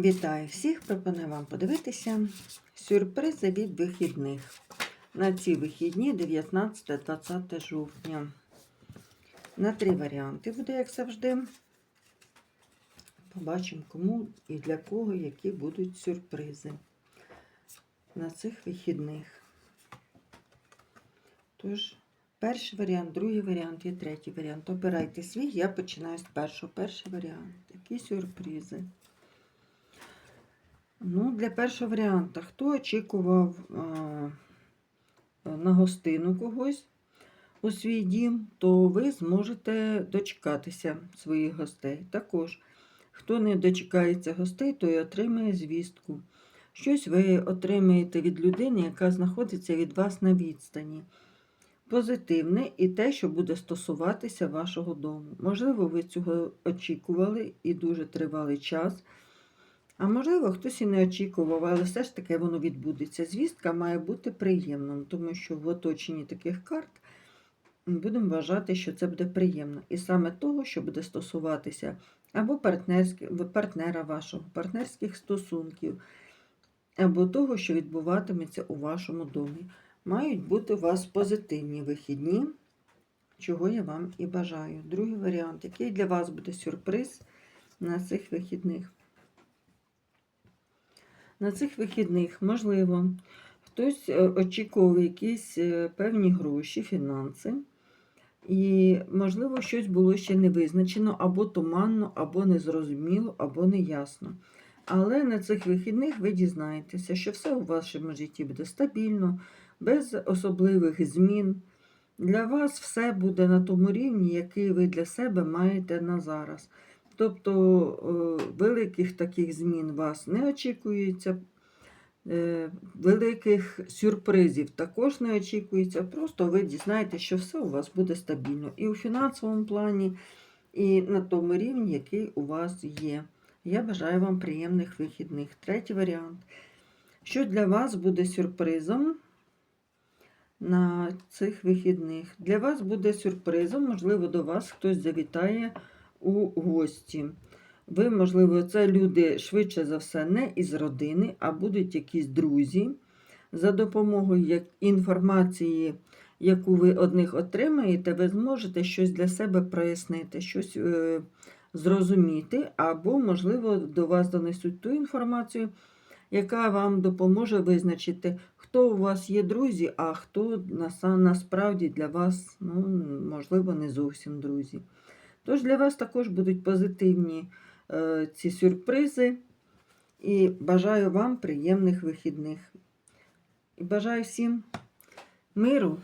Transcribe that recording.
Вітаю всіх! Пропоную вам подивитися сюрпризи від вихідних. На ці вихідні 19-20 жовтня. На три варіанти буде, як завжди. Побачимо, кому і для кого які будуть сюрпризи на цих вихідних. Тож, перший варіант, другий варіант і третій варіант. Обирайте свій, я починаю з першого. Перший варіант. Які сюрпризи? Ну, для першого варіанту, хто очікував а, на гостину когось у свій дім, то ви зможете дочекатися своїх гостей. Також, хто не дочекається гостей, той отримає звістку. Щось ви отримаєте від людини, яка знаходиться від вас на відстані. Позитивне і те, що буде стосуватися вашого дому. Можливо, ви цього очікували і дуже тривалий час. А можливо, хтось і не очікував, але все ж таки воно відбудеться. Звістка має бути приємним, тому що в оточенні таких карт будемо вважати, що це буде приємно. І саме того, що буде стосуватися або партнера вашого, партнерських стосунків, або того, що відбуватиметься у вашому домі. Мають бути у вас позитивні вихідні, чого я вам і бажаю. Другий варіант, який для вас буде сюрприз на цих вихідних. На цих вихідних, можливо, хтось е, очікував якісь е, певні гроші, фінанси, і, можливо, щось було ще не визначено, або туманно, або незрозуміло, або неясно. Але на цих вихідних ви дізнаєтеся, що все у вашому житті буде стабільно, без особливих змін. Для вас все буде на тому рівні, який ви для себе маєте на зараз. Тобто е, великих таких змін вас не очікується, е, великих сюрпризів також не очікується. Просто ви дізнаєтеся, що все у вас буде стабільно. І у фінансовому плані, і на тому рівні, який у вас є. Я бажаю вам приємних вихідних. Третій варіант. Що для вас буде сюрпризом на цих вихідних? Для вас буде сюрпризом, можливо, до вас хтось завітає у гості. Ви, можливо, це люди швидше за все не із родини, а будуть якісь друзі. За допомогою інформації, яку ви одних отримаєте, ви зможете щось для себе прояснити, щось е, зрозуміти, або, можливо, до вас донесуть ту інформацію, яка вам допоможе визначити, хто у вас є друзі, а хто насправді для вас, ну, можливо, не зовсім друзі. Тож для вас також будуть позитивні е, ці сюрпризи. І бажаю вам приємних вихідних. І бажаю всім миру,